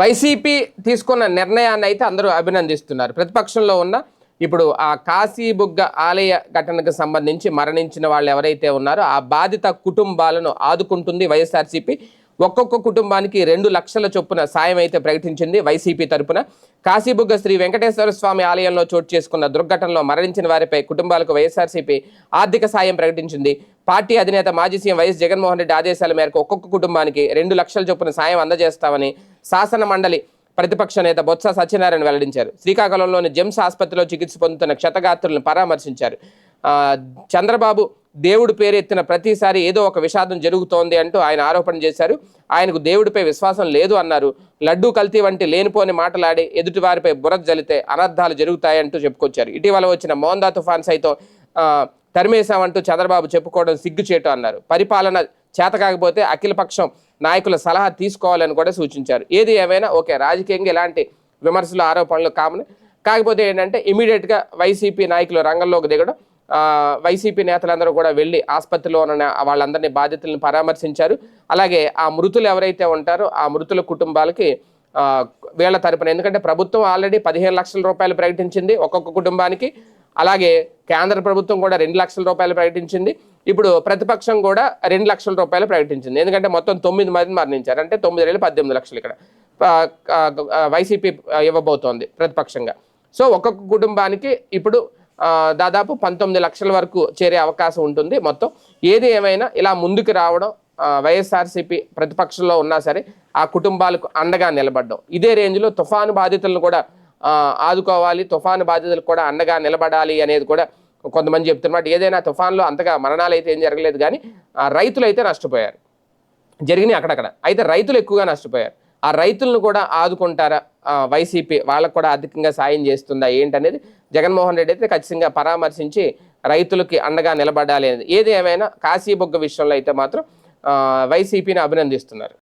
YCP తీసుకున్న నిర్ణయాన్ని అయితే అందరూ అభినందిస్తున్నారు. ప్రతిపక్షంలో ఉన్న ఇప్పుడు ఆ కాశీబుగ్గ ఆలయ ఘటనకు సంబంధించి మరణించిన వాళ్ళు ఎవరైతే ఉన్నారో ఆ బాధిత కుటుంబాలను ఆదుకుంటుంది వైఎస్ఆర్సీపీ. ఒక్కొక్క కుటుంబానికి రెండు లక్షల చొప్పున సాయం అయితే ప్రకటించింది వైసీపీ తరపున. కాశీబుగ్గ శ్రీ వెంకటేశ్వర స్వామి ఆలయంలో చోటు చేసుకున్న దుర్ఘటనలో మరణించిన వారిపై కుటుంబాలకు వైఎస్ఆర్సీపీ ఆర్థిక సాయం ప్రకటించింది. పార్టీ అధినేత మాజీ సీఎం వైఎస్ జగన్మోహన్ రెడ్డి ఆదేశాల మేరకు ఒక్కొక్క కుటుంబానికి రెండు లక్షల చొప్పున సాయం అందజేస్తామని శాసన మండలి ప్రతిపక్ష నేత బొత్స సత్యనారాయణ వెల్లడించారు. శ్రీకాకుళంలోని జెమ్స్ ఆసుపత్రిలో చికిత్స పొందుతున్న క్షతగాత్రులను పరామర్శించారు. చంద్రబాబు దేవుడు పేరెత్తిన ప్రతిసారి ఏదో ఒక విషాదం జరుగుతోంది అంటూ ఆయన ఆరోపణ చేశారు. ఆయనకు దేవుడిపై విశ్వాసం లేదు అన్నారు. లడ్డూ కల్తీ వంటి లేనిపోని మాటలాడి ఎదుటివారిపై బురద జలితే అనర్థాలు జరుగుతాయంటూ చెప్పుకొచ్చారు. ఇటీవల వచ్చిన మోందా తుఫాన్ సైతం తరిమేశామంటూ చంద్రబాబు చెప్పుకోవడం సిగ్గుచేటు అన్నారు. పరిపాలన చేతకాకపోతే అఖిలపక్షం నాయకుల సలహా తీసుకోవాలని కూడా సూచించారు. ఏది ఏమైనా ఓకే రాజకీయంగా ఇలాంటి విమర్శలు ఆరోపణలు కామన్ కాకపోతే ఏంటంటే ఇమీడియట్గా వైసీపీ నాయకులు రంగంలోకి దిగడం వైసీపీ నేతలందరూ కూడా వెళ్ళి ఆసుపత్రిలో ఉన్న వాళ్ళందరినీ బాధితులను పరామర్శించారు. అలాగే ఆ మృతులు ఎవరైతే ఉంటారో ఆ మృతుల కుటుంబాలకి వీళ్ళ తరపున ఎందుకంటే ప్రభుత్వం ఆల్రెడీ పదిహేను లక్షల రూపాయలు ప్రకటించింది ఒక్కొక్క కుటుంబానికి. అలాగే కేంద్ర ప్రభుత్వం కూడా రెండు లక్షల రూపాయలు ప్రకటించింది. ఇప్పుడు ప్రతిపక్షం కూడా రెండు లక్షల రూపాయలు ప్రకటించింది. ఎందుకంటే మొత్తం తొమ్మిది మంది మరణించారు. అంటే తొమ్మిది వేలు పద్దెనిమిది లక్షలు ఇక్కడ వైసీపీ ఇవ్వబోతోంది ప్రతిపక్షంగా. సో ఒక్కొక్క కుటుంబానికి ఇప్పుడు దాదాపు పంతొమ్మిది లక్షల వరకు చేరే అవకాశం ఉంటుంది మొత్తం. ఏది ఏమైనా ఇలా ముందుకు రావడం వైఎస్ఆర్సీపీ ప్రతిపక్షంలో ఉన్నా సరే ఆ కుటుంబాలకు అండగా నిలబడడం. ఇదే రేంజ్లో తుఫాను బాధితులను కూడా ఆదుకోవాలి తుఫాను బాధితులకు కూడా అండగా నిలబడాలి అనేది కూడా కొంతమంది చెప్తున్నమాట. ఏదైనా తుఫాన్లో అంతగా మరణాలు అయితే ఏం జరగలేదు కానీ ఆ, రైతులు అయితే నష్టపోయారు. జరిగినాయి అక్కడక్కడ. అయితే రైతులు ఎక్కువగా నష్టపోయారు. ఆ రైతులను కూడా ఆదుకుంటారా? వైసీపీ వాళ్ళకు కూడా ఆర్థికంగా సాయం చేస్తుందా? ఏంటనేది జగన్మోహన్ రెడ్డి అయితే ఖచ్చితంగా పరామర్శించి రైతులకి అండగా నిలబడాలి అనేది. ఏది ఏమైనా కాశీబొగ్గ విషయంలో అయితే మాత్రం వైసీపీని అభినందిస్తున్నారు.